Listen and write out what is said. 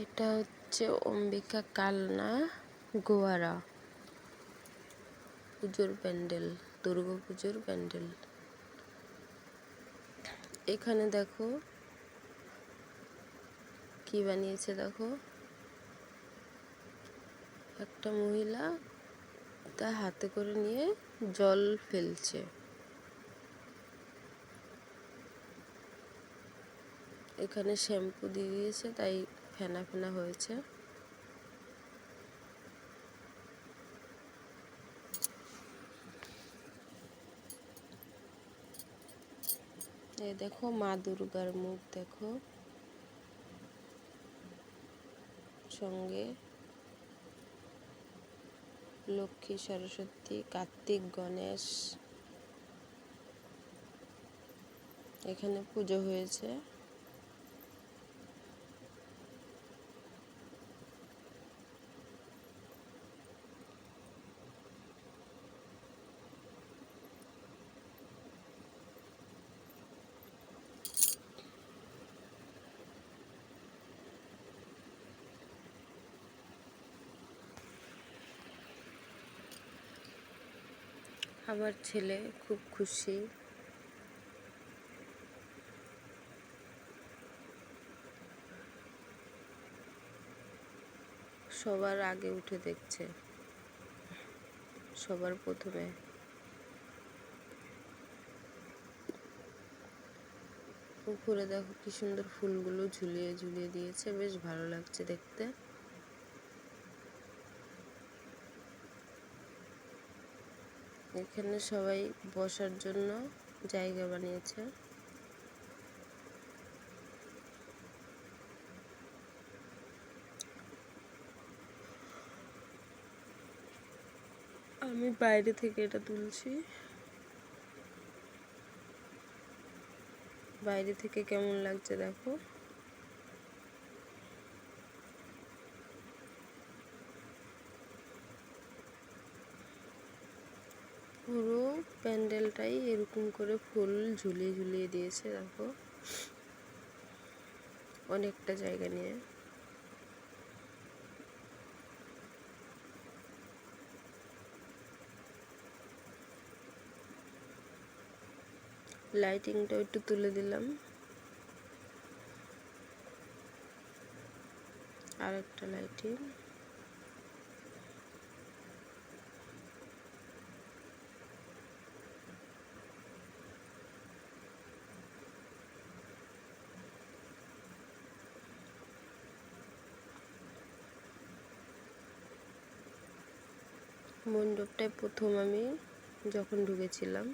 এটা হচ্ছে অম্বিকা কালনা গোয়ারা। পুজোর প্যান্ডেল, দুর্গা পুজোর প্যান্ডেল। এখানে দেখো, কি বানিয়েছে দেখো? একটা মহিলা তা হাতে করে নিয়ে জল ফেলছে। এখানে শ্যাম্পু দিয়ে দিয়েছে, তাই ফেনা ফেনা হয়েছে। এই দেখো মা দুর্গার মুখ দেখো। সঙ্গে লক্ষ্মী, সরস্বতী, কার্তিক, গণেশ। এখানে পুজো হয়েছে। আমার ছেলে খুব খুশি। সবার আগে উঠে দেখছে। সবার প্রথমে। উপরে দেখো কি সুন্দর ফুলগুলো ঝুলিয়ে ঝুলিয়ে দিয়েছে, বেশ ভালো লাগছে দেখতে। এখানে সবাই বসার জন্য জায়গা বানিয়েছে। আমি বাইরে থেকে এটা তুলছি। বাইরে থেকে কেমন লাগছে দেখো। প্যান্ডেলটাই এরকম করে ফুল ঝুলিয়ে ঝুলিয়ে দিয়েছে, দেখো। অনেকটা জায়গা নিয়ে। লাইটিংটা একটু তুলে দিলাম। আর একটা লাইটিং। মণ্ডপটায় প্রথম আমি যখন ঢুকেছিলাম